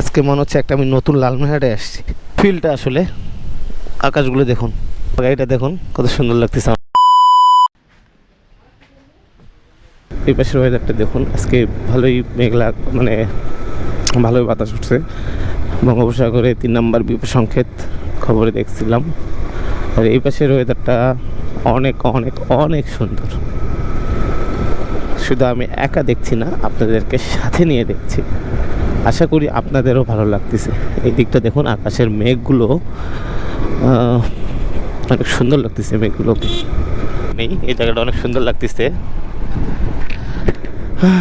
আজকে মনে হচ্ছে একটা আমি নতুন লালমেহাটে আসছি। ফিল্ডটা আসলে আকাশগুলো দেখুন, গাড়িটা দেখুন, কত সুন্দর লাগতেছে এই পাশের ওয়েদারটা দেখুন, আজকে ভালোই মেঘলা মানে ভালোই বাতাস উঠছে। বঙ্গোপসাগরে তিন নম্বর সংকেত খবরে দেখছিলাম। আর এই পাশের ওয়েদারটা অনেক অনেক অনেক সুন্দর। শুধু আমি একা দেখছি না, আপনাদেরকে সাথে নিয়ে দেখছি। আশা করি আপনাদেরও ভালো লাগতেছে। এই দিকটা দেখুন, আকাশের মেঘগুলো অনেক সুন্দর লাগতেছে মেঘগুলোকে নেই, এই জায়গাটা অনেক সুন্দর লাগতেছে।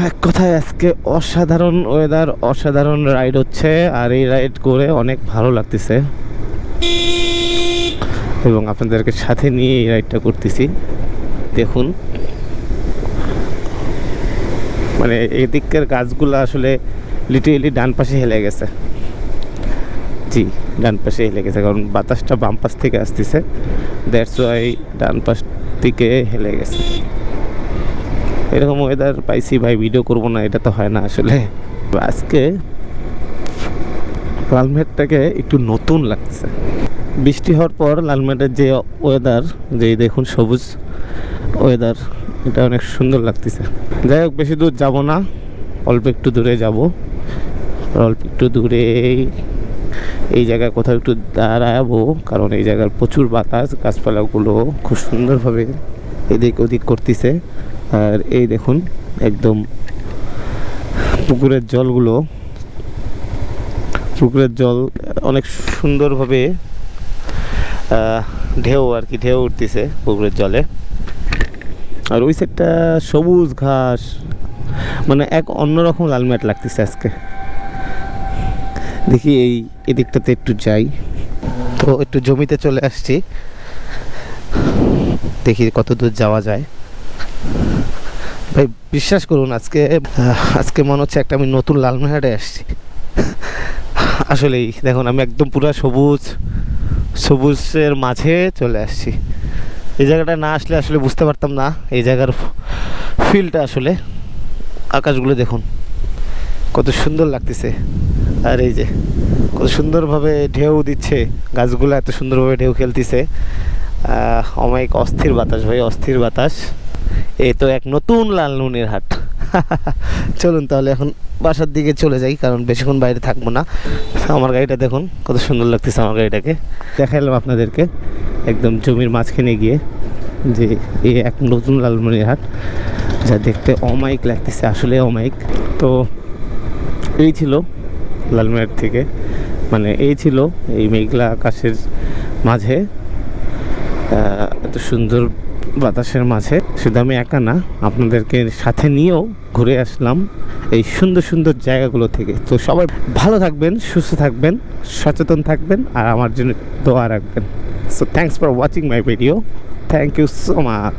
এক কথায় আজকে অসাধারণ ওয়েদার অসাধারণ রাইড হচ্ছে, আর এই রাইড করে অনেক ভালো লাগতেছে। এবং আপনাদেরকে সাথে নিয়ে এই রাইডটা করতেছি। দেখুন। মানে এদিকের গাছগুলো আসলে লিটারেলি ডান পাশে হেলে গেছে। জি, ডান পাশে হেলে গেছে, কারণ বাতাসটা বাম পাশ থেকে আসতেছে। দ্যাটস ওয়াই ডান পাশ থেকে হেলে গেছে। এরকম ওয়েদার পাইছি ভাই ভিডিও করব না, এটা তো হয় না আসলে। আজকে লালমেটটাকে একটু নতুন লাগছে। বৃষ্টি হওয়ার পর লালমেটের যে ওয়েদার যে দেখুন সবুজ ওয়েদার এটা অনেক সুন্দর লাগতেছে। যাই হোক, বেশি দূর যাব না, অল্প একটু দূরে যাব। অল্প একটু দূরে এই জায়গায় কোথাও একটু দাঁড়াবো, কারণ এই জায়গার প্রচুর বাতাস, গাছপালাগুলো খুব সুন্দরভাবে এদিক ওদিক করতেছে। আর এই দেখুন, একদম পুকুরের জলগুলো, পুকুরের জল অনেক সুন্দরভাবে ঢেউ আর কি ঢেউ উঠতেছে পুকুরের জলে। আর ওই সাইডটা সবুজ ঘাস মানে এক অন্যরকম লাল ম্যাট লাগতেছে আজকে। দেখি এই এদিকটাতে একটু যাই। তো একটু জমিতে চলে আসছি। দেখি কত দূর যাওয়া যায়। ভাই, বিশ্বাস করুন, আজকে আজকে মনে হচ্ছে একটা আমি নতুন লালমেহাটে আসছি। আসলেই, দেখুন, আমি একদম পুরো সবুজ, সবুজের মাঝে চলে আসছি। এই জায়গাটা না আসলে আসলে বুঝতে পারতাম না। এই জায়গার ফিলটা আসলে আকাশগুলো দেখুন। কত সুন্দর লাগতেছে। আর এই যে, কত সুন্দরভাবে ঢেউ দিচ্ছে। গাছগুলো এত সুন্দরভাবে ঢেউ খেলতেছে। অমায়িক অস্থির বাতাস ভাই, অস্থির বাতাস। এই তো এক নতুন লাল নুনের হাট। চলুন তাহলে এখন বাসার দিকে চলে যাই, কারণ বেশিক্ষণ বাইরে থাকব না। আমার গাড়িটা দেখুন, কত সুন্দর লাগতেছে আমার গাড়িটাকে। দেখাইলাম আপনাদেরকে, একদম জমির মাঝখানে গিয়ে যে এই এক নতুন লালমনির হাট। যা দেখতে অমায়িক লাগতেছে, আসলে অমায়িক। তো এই ছিল লালমিয়ার থেকে। মানে এই ছিল এই মেঘলা আকাশের মাঝে এত সুন্দর বাতাসের মাঝে। শুধু আমি একা না, আপনাদেরকে সাথে নিয়েও ঘুরে আসলাম এই সুন্দর সুন্দর জায়গাগুলো থেকে। তো সবাই ভালো থাকবেন, সুস্থ থাকবেন, সচেতন থাকবেন, আর আমার জন্য দোয়া রাখবেন। So thanks for watching my video thank you so much